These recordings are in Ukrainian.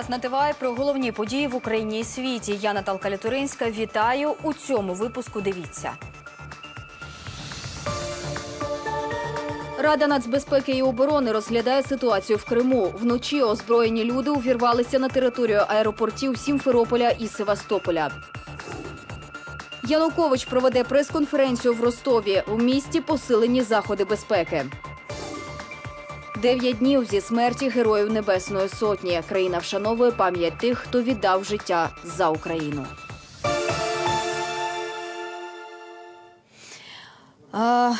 Зараз на про головні події в Україні і світі. Я Наталка Лятуринська. Вітаю у цьому випуску. Дивіться. Рада нацбезпеки і оборони розглядає ситуацію в Криму. Вночі озброєні люди увірвалися на територію аеропортів Сімферополя і Севастополя. Янукович проведе прес-конференцію в Ростові. У місті посилені заходи безпеки. Дев'ять днів зі смерті Героїв Небесної Сотні. Країна вшановує пам'ять тих, хто віддав життя за Україну. А...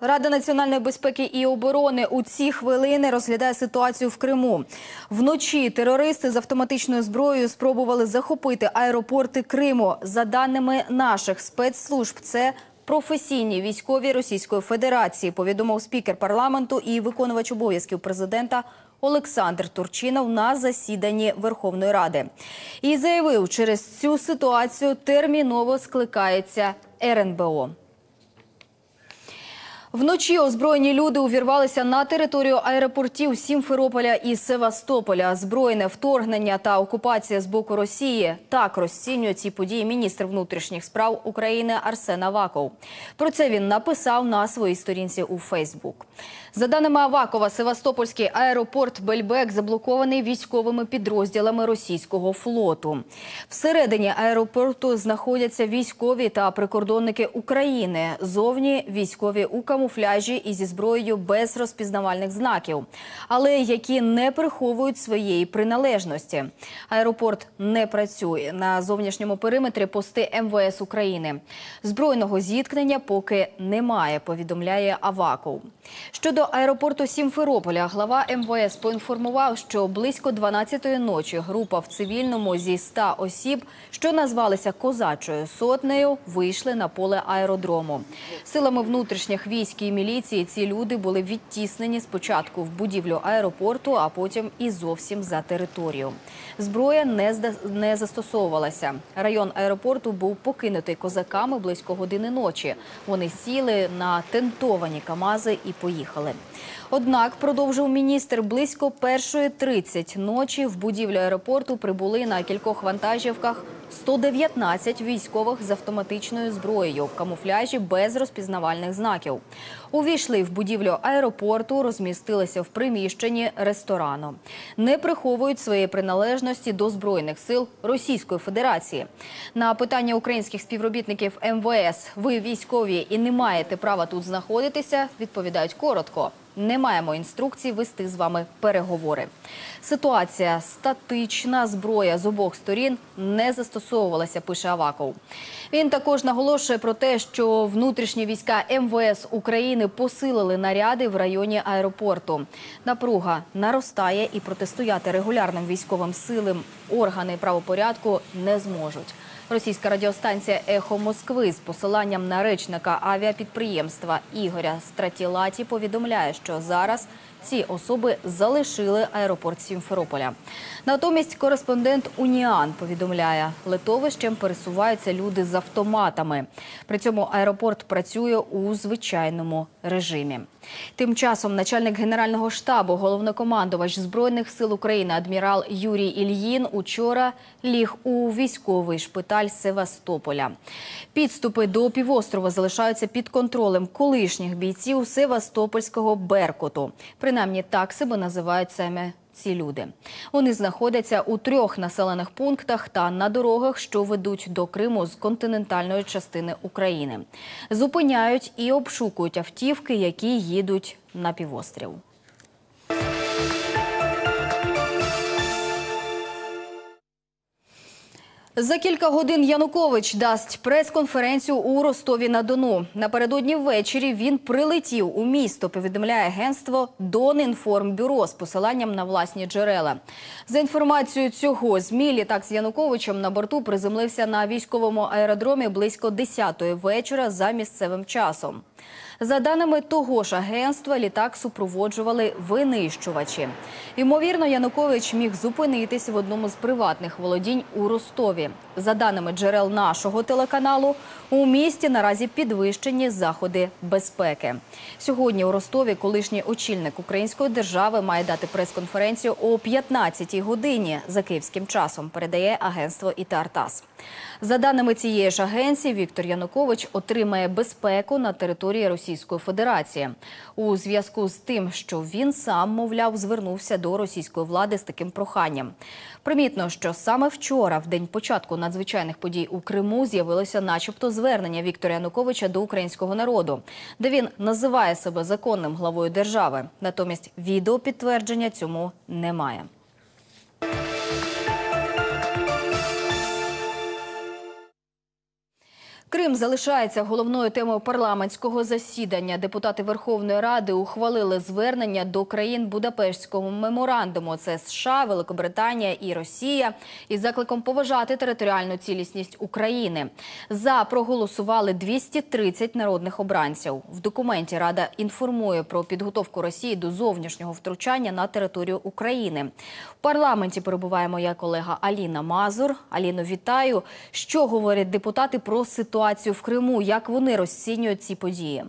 Рада національної безпеки і оборони у ці хвилини розглядає ситуацію в Криму. Вночі терористи з автоматичною зброєю спробували захопити аеропорти Криму. За даними наших спецслужб, це професійні військові Російської Федерації. Повідомив спікер парламенту і виконувач обов'язків президента Олександр Турчинов на засіданні Верховної Ради. І заявив, через цю ситуацію терміново скликається РНБО. Вночі озброєні люди увірвалися на територію аеропортів Сімферополя і Севастополя. Збройне вторгнення та окупація з боку Росії так розцінює ці події міністр внутрішніх справ України Арсен Аваков. Про це він написав на своїй сторінці у Фейсбук. За даними Авакова, Севастопольський аеропорт Бельбек заблокований військовими підрозділами російського флоту. Всередині аеропорту знаходяться військові та прикордонники України. Зовні військові у камуфляжі і зі зброєю без розпізнавальних знаків, але які не приховують своєї приналежності. Аеропорт не працює на зовнішньому периметрі пости МВС України. Збройного зіткнення поки немає. Повідомляє Аваков. Щодо аеропорту Сімферополя, глава МВС поінформував, що близько 12-ї ночі група в цивільному зі 100 осіб, що назвалися козачою сотнею, вийшли на поле аеродрому. Силами внутрішніх військ і міліції ці люди були відтіснені спочатку в будівлю аеропорту, а потім і зовсім за територію. Зброя не зда- не застосовувалася. Район аеропорту був покинутий козаками близько години ночі. Вони сіли на тентовані камази і поїхали. Однак, продовжив міністр, близько першої 30 ночі в будівлю аеропорту прибули на кількох вантажівках 119 військових з автоматичною зброєю в камуфляжі без розпізнавальних знаків. Увійшли в будівлю аеропорту, розмістилися в приміщенні ресторану. Не приховують своєї приналежності до збройних сил Російської Федерації. На питання українських співробітників МВС ви військові і не маєте права тут знаходитися, відповідають коротко. Не маємо інструкцій вести з вами переговори. Ситуація статична, зброя з обох сторін не застосовувалася, пише Аваков. Він також наголошує про те, що внутрішні війська МВС України посилили наряди в районі аеропорту. Напруга наростає і протистояти регулярним військовим силам органи правопорядку не зможуть. Російська радіостанція Ехо Москви з посиланням на речника авіапідприємства Ігоря Стратілаті повідомляє, що зараз ці особи залишили аеропорт Сімферополя. Натомість кореспондент Уніан повідомляє, литовищем пересуваються люди з автоматами. При цьому аеропорт працює у звичайному режимі. Тим часом начальник генерального штабу, головнокомандувач збройних сил України адмірал Юрій Ільїн учора ліг у військовий шпиталь Севастополя. Підступи до півострова залишаються під контролем колишніх бійців Севастопольського Беркуту. Принаймні так себе називають саме ці люди. Вони знаходяться у трьох населених пунктах та на дорогах, що ведуть до Криму з континентальної частини України. Зупиняють і обшукують автівки, які їдуть на півострів. За кілька годин Янукович дасть прес-конференцію у Ростові-на-Дону. Напередодні ввечері він прилетів у місто, повідомляє агентство Донінформбюро з посиланням на власні джерела. За інформацією цього ЗМІ, літак з Януковичем на борту приземлився на військовому аеродромі близько 10-ї вечора за місцевим часом. За даними того ж агентства, літак супроводжували винищувачі. Ймовірно, Янукович міг зупинитись в одному з приватних володінь у Ростові. За даними джерел нашого телеканалу, у місті наразі підвищені заходи безпеки. Сьогодні у Ростові колишній очільник української держави має дати прес-конференцію о 15-й годині за київським часом. Передає агентство «Ітартас». За даними цієї ж агенції, Віктор Янукович отримає безпеку на території Російської Федерації у зв'язку з тим, що він сам, мовляв, звернувся до російської влади з таким проханням. Примітно, що саме вчора, в день початку надзвичайних подій у Криму, з'явилося, начебто, звернення Віктора Януковича до українського народу, де він називає себе законним главою держави. Натомість відео підтвердження цьому немає. Крим залишається головною темою парламентського засідання. Депутати Верховної Ради ухвалили звернення до країн Будапештського меморандуму. Це США, Великобританія і Росія із закликом поважати територіальну цілісність України. За проголосували 230 народних обранців. В документі Рада інформує про підготовку Росії до зовнішнього втручання на територію України. В парламенті перебуває моя колега Аліна Мазур. Аліно, вітаю. Що говорять депутати про ситуацію? Ситуацію в Криму. Як вони розцінюють ці події?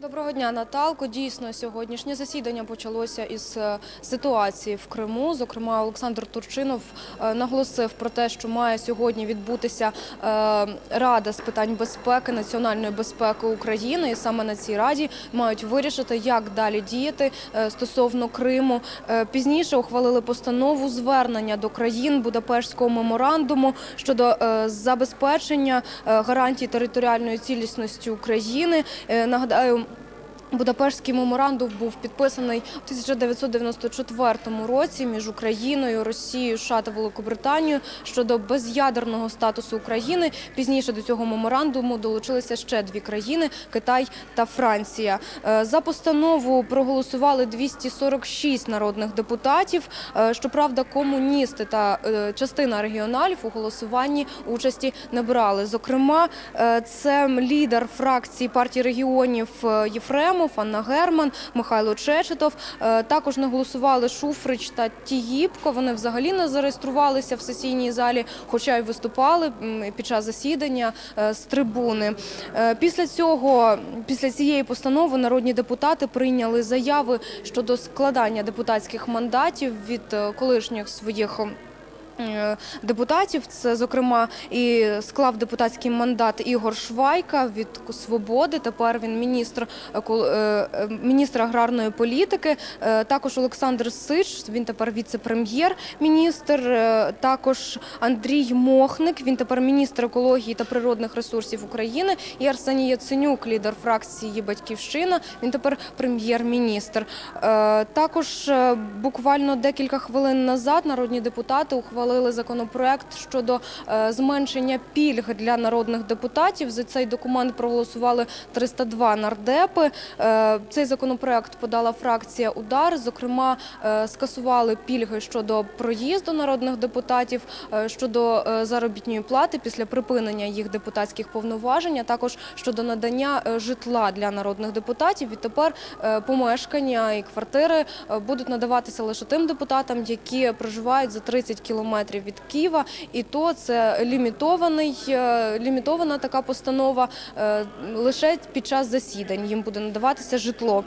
Доброго дня, Наталко. Дійсно, сьогоднішнє засідання почалося із е, ситуації в Криму. Зокрема, Олександр Турчинов е, наголосив про те, що має сьогодні відбутися е, Рада з питань безпеки, національної безпеки України, і саме на цій раді мають вирішити, як далі діяти стосовно Криму. Пізніше ухвалили постанову звернення до країн Будапештського меморандуму щодо забезпечення гарантій територіальної цілісності України. Нагадаю. Будапештський меморандум був підписаний у 1994 році між Україною, Росією, США та Великобританією щодо без'ядерного статусу України. Пізніше до цього меморандуму долучилися ще дві країни Китай та Франція. За постанову проголосували 246 народних депутатів. Щоправда, комуністи та частина регіоналів у голосуванні участі не брали. Зокрема, це лідер фракції партії регіонів Єфрем. Єфремов, Анна Герман, Михайло Чечетов. Також не голосували Шуфрич та Тігіпко. Вони взагалі не зареєструвалися в сесійній залі, хоча й виступали під час засідання з трибуни. Після цього, після цієї постанови, народні депутати прийняли заяви щодо складання депутатських мандатів від колишніх своїх. Депутатів це зокрема і склав депутатський мандат Ігор Швайка від свободи. Тепер він міністр міністр аграрної політики. Також Олександр Сич. Він тепер віце-прем'єр-міністр. Також Андрій Мохник. Він тепер міністр екології та природних ресурсів України. І Арсеній Яценюк, лідер фракції Батьківщина. Він тепер прем'єр-міністр. Також буквально декілька хвилин назад народні депутати ухвалили ухвалили законопроект щодо зменшення пільг для народних депутатів. За цей документ проголосували 302 нардепи. Цей законопроект подала фракція Удар. Зокрема, скасували пільги щодо проїзду народних депутатів, щодо заробітної плати після припинення їх депутатських повноважень, а також щодо надання житла для народних депутатів. Відтепер помешкання і квартири будуть надаватися лише тим депутатам, які проживають за 30 кілометрів кілометрів від Києва, і то це лімітований, лімітована така постанова лише під час засідань. Їм буде надаватися житло.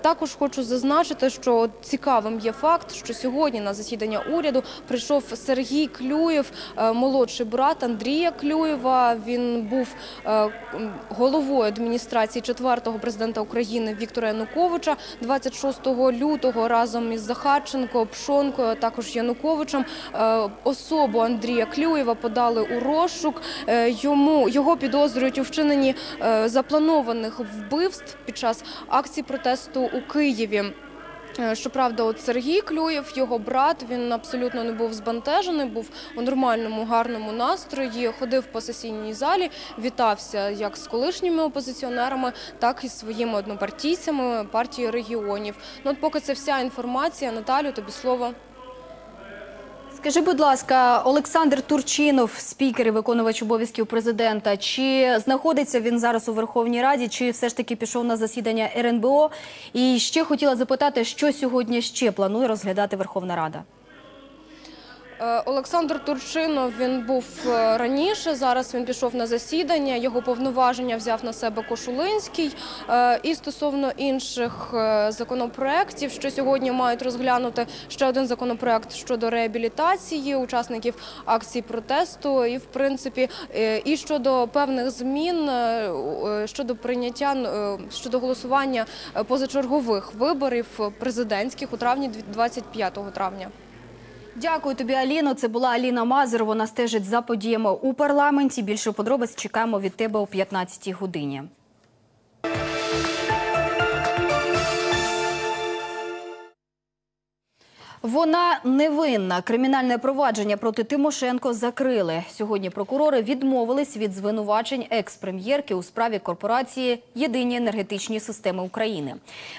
Також хочу зазначити, що цікавим є факт, що сьогодні на засідання уряду прийшов Сергій Клюєв, молодший брат Андрія Клюєва. Він був головою адміністрації четвертого президента України Віктора Януковича 26 лютого разом із Захарченко, Пшонкою, також Януковичем особу Андрія Клюєва подали у розшук. Йому його підозрюють у вчиненні запланованих вбивств під час акції протесту у Києві. Щоправда, от Сергій Клюєв, його брат, він абсолютно не був збентежений, був у нормальному, гарному настрої, ходив по сесійній залі, вітався як з колишніми опозиціонерами, так і з своїми однопартійцями партії регіонів. Ну, от поки це вся інформація. Наталю, тобі слово. Скажи, будь ласка, Олександр Турчинов, спікер і виконувач обов'язків президента, чи знаходиться він зараз у Верховній Раді, чи все ж таки пішов на засідання РНБО? І ще хотіла запитати, що сьогодні ще планує розглядати Верховна Рада? Е, Олександр Турчинов він був е, раніше. Зараз він пішов на засідання. Його повноваження взяв на себе Кошулинський. Е, І стосовно інших законопроєктів, що сьогодні мають розглянути ще один законопроєкт щодо реабілітації учасників акцій протесту, і в принципі і щодо певних змін щодо прийняття щодо голосування позачергових виборів президентських у травні 25 травня. Дякую тобі, Аліно. Це була Аліна Мазер. Вона стежить за подіями у парламенті. Більше подробиць чекаємо від тебе о 15-й годині. Вона невинна. Кримінальне провадження проти Тимошенко закрили. Сьогодні прокурори відмовились від звинувачень екс-прем'єрки у справі корпорації Єдині енергетичні системи України.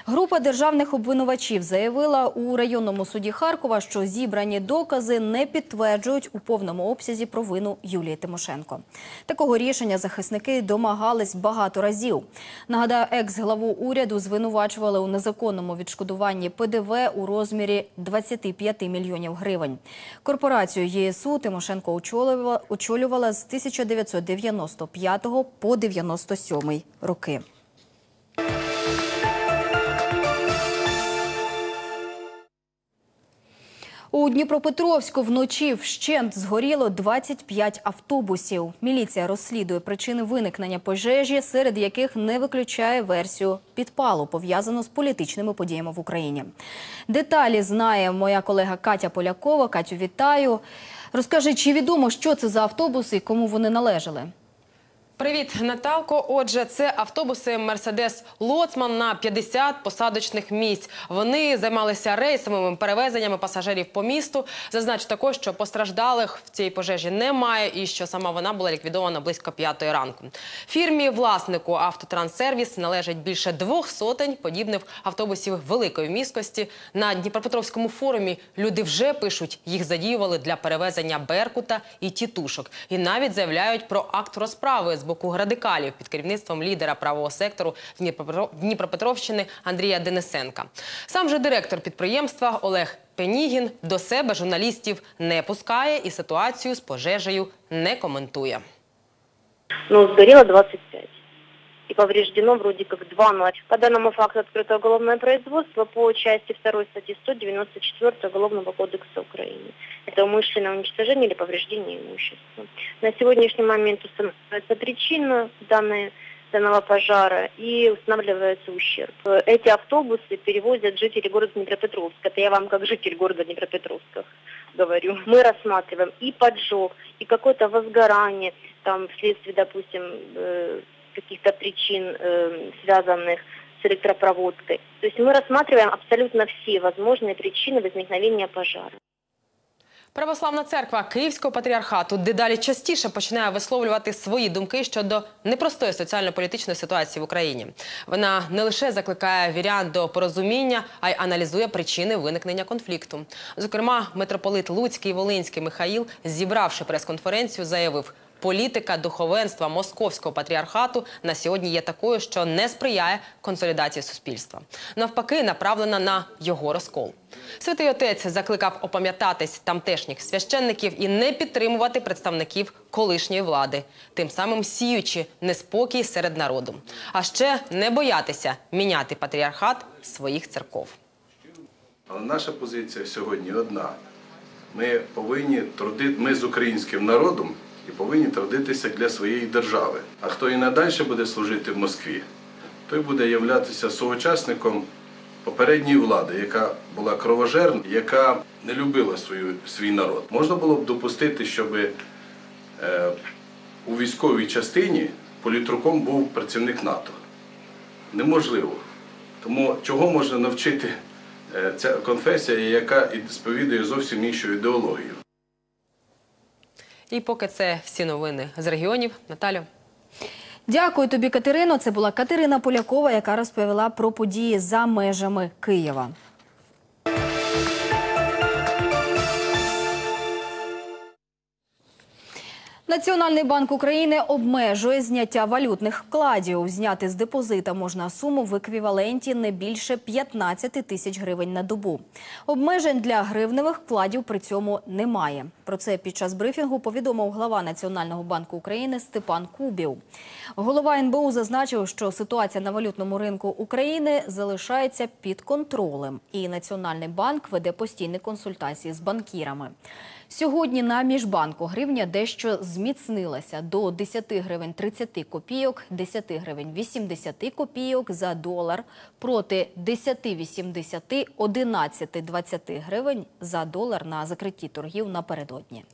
Група державних обвинувачів заявила у районному суді Харкова, що зібрані докази не підтверджують у повному обсязі провину Юлії Тимошенко. Такого рішення захисники домагались багато разів. Нагадаю, екс-главу уряду звинувачували у незаконному відшкодуванні ПДВ у розмірі 25 мільйонів гривень. Корпорацію ЄСУ Тимошенко очолювала, очолювала з 1995 по 97 роки. У Дніпропетровську вночі вщент згоріло 25 автобусів. Міліція розслідує причини виникнення пожежі, серед яких не виключає версію підпалу, пов'язану з політичними подіями в Україні. Деталі знає моя колега Катя Полякова. Катю, вітаю. Розкажи, чи відомо, що це за автобуси і кому вони належали? Привіт, Наталко. Отже, це автобуси Мерседес Лоцман на 50 посадочних місць. Вони займалися рейсовими перевезеннями пасажирів по місту. Зазначу також, що постраждалих в цій пожежі немає, і що сама вона була ліквідована близько п'ятої ранку. Фірмі власнику автотранссервіс належить більше двох сотень подібних автобусів великої міськості. На Дніпропетровському форумі люди вже пишуть, їх задіювали для перевезення Беркута і тітушок, і навіть заявляють про акт розправи з боку радикалів під керівництвом лідера правого сектору Дніпропетровщини Андрія Денисенка. Сам же директор підприємства Олег Пенігін до себе журналістів не пускає і ситуацію з пожежею не коментує. Ну, згоріло 25. И повреждено вроде как два ночи. По данному факту открыто уголовное производство по части 2 статьи 194 Уголовного кодекса Украины. Это умышленное уничтожение или повреждение имущества. На сегодняшний момент устанавливается причина данной, данного пожара и устанавливается ущерб. Эти автобусы перевозят жители города Днепропетровска. Это я вам как житель города Днепропетровска говорю. Мы рассматриваем и поджог, и какое-то возгорание, там вследствие, допустим, э, каких-то причин, э, связанных с электропроводкой. То есть мы рассматриваем абсолютно все возможные причины возникновения пожара. Православна церква Київського патріархату дедалі частіше починає висловлювати свої думки щодо непростої соціально-політичної ситуації в Україні. Вона не лише закликає вірян до порозуміння, а й аналізує причини виникнення конфлікту. Зокрема, митрополит Луцький і Волинський Михаїл, зібравши прес-конференцію, заявив. Політика духовенства московського патріархату на сьогодні є такою, що не сприяє консолідації суспільства. Навпаки, направлена на його розкол. Святий отець закликав опам'ятатись тамтешніх священників і не підтримувати представників колишньої влади, тим самим сіючи неспокій серед народу. А ще не боятися міняти патріархат своїх церков. Але наша позиція сьогодні одна. Ми повинні трудити, ми з українським народом і повинні трудитися для своєї держави. А хто і надалі буде служити в Москві, той буде являтися соучасником попередньої влади, яка була кровожерна, яка не любила свою, свій народ. Можна було б допустити, щоб е, у військовій частині політруком був працівник НАТО. Неможливо. Тому чого можна навчити ця конфесія, яка і сповідує зовсім іншу ідеологію. І поки це всі новини з регіонів, Наталю. Дякую тобі, Катерино. Це була Катерина Полякова, яка розповіла про події за межами Києва. Національний банк України обмежує зняття валютних вкладів. Зняти з депозита можна суму в еквіваленті не більше 15 тисяч гривень на добу. Обмежень для гривневих вкладів при цьому немає. Про це під час брифінгу повідомив глава Національного банку України Степан Кубів. Голова НБУ зазначив, що ситуація на валютному ринку України залишається під контролем, і Національний банк веде постійні консультації з банкірами. Сьогодні на міжбанку гривня дещо зміцнилася до 10 гривень 30 копійок, 10 гривень 80 копійок за долар проти 10,80, 11,20 гривень за долар на закритті торгів напередодні природні.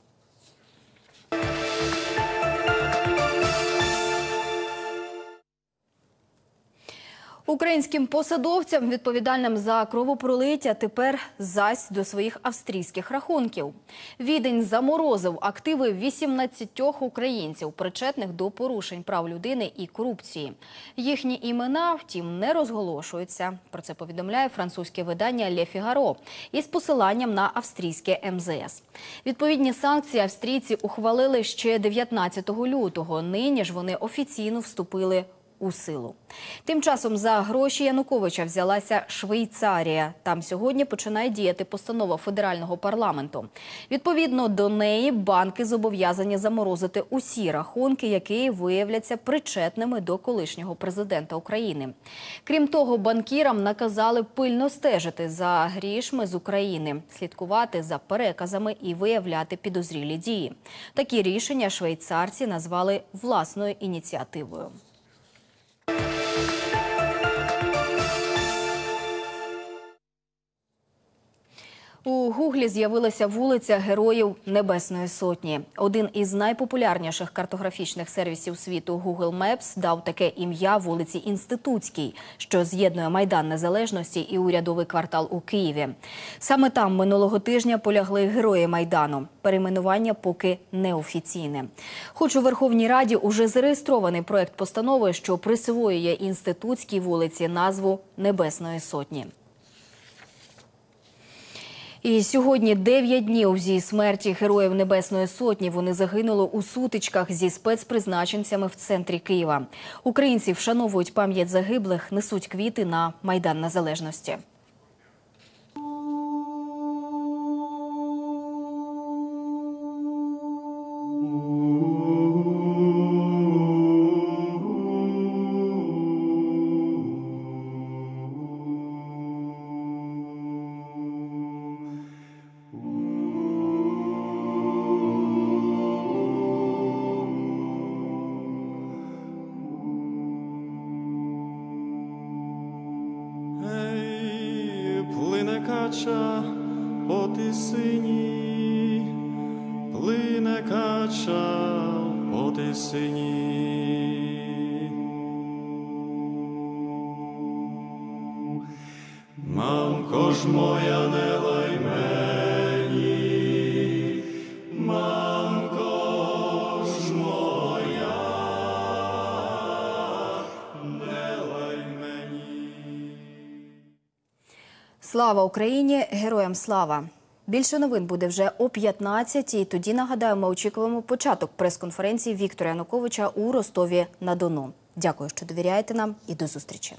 Українським посадовцям, відповідальним за кровопролиття, тепер зась до своїх австрійських рахунків. Відень заморозив активи 18 українців, причетних до порушень прав людини і корупції. Їхні імена, втім, не розголошуються. Про це повідомляє французьке видання «Ле Фігаро» із посиланням на австрійське МЗС. Відповідні санкції австрійці ухвалили ще 19 лютого. Нині ж вони офіційно вступили у силу. Тим часом за гроші Януковича взялася Швейцарія. Там сьогодні починає діяти постанова федерального парламенту. Відповідно до неї банки зобов'язані заморозити усі рахунки, які виявляться причетними до колишнього президента України. Крім того, банкірам наказали пильно стежити за грішми з України, слідкувати за переказами і виявляти підозрілі дії. Такі рішення швейцарці назвали власною ініціативою. У Гуглі з'явилася вулиця Героїв Небесної Сотні. Один із найпопулярніших картографічних сервісів світу Google Maps дав таке ім'я вулиці Інститутській, що з'єднує Майдан Незалежності і урядовий квартал у Києві. Саме там минулого тижня полягли герої Майдану. Перейменування поки неофіційне. Хоч у Верховній Раді уже зареєстрований проект постанови, що присвоює інститутській вулиці назву Небесної Сотні. І сьогодні 9 днів зі смерті героїв Небесної Сотні вони загинули у сутичках зі спецпризначенцями в центрі Києва. Українці вшановують пам'ять загиблих, несуть квіти на Майдан Незалежності. Мамко ж моя не лай мені, мамко ж моя, не лай мені. Слава Україні! Героям слава! Більше новин буде вже о 15-й. Тоді нагадаю, ми очікуємо початок прес-конференції Віктора Януковича у Ростові на Дону. Дякую, що довіряєте нам, і до зустрічі.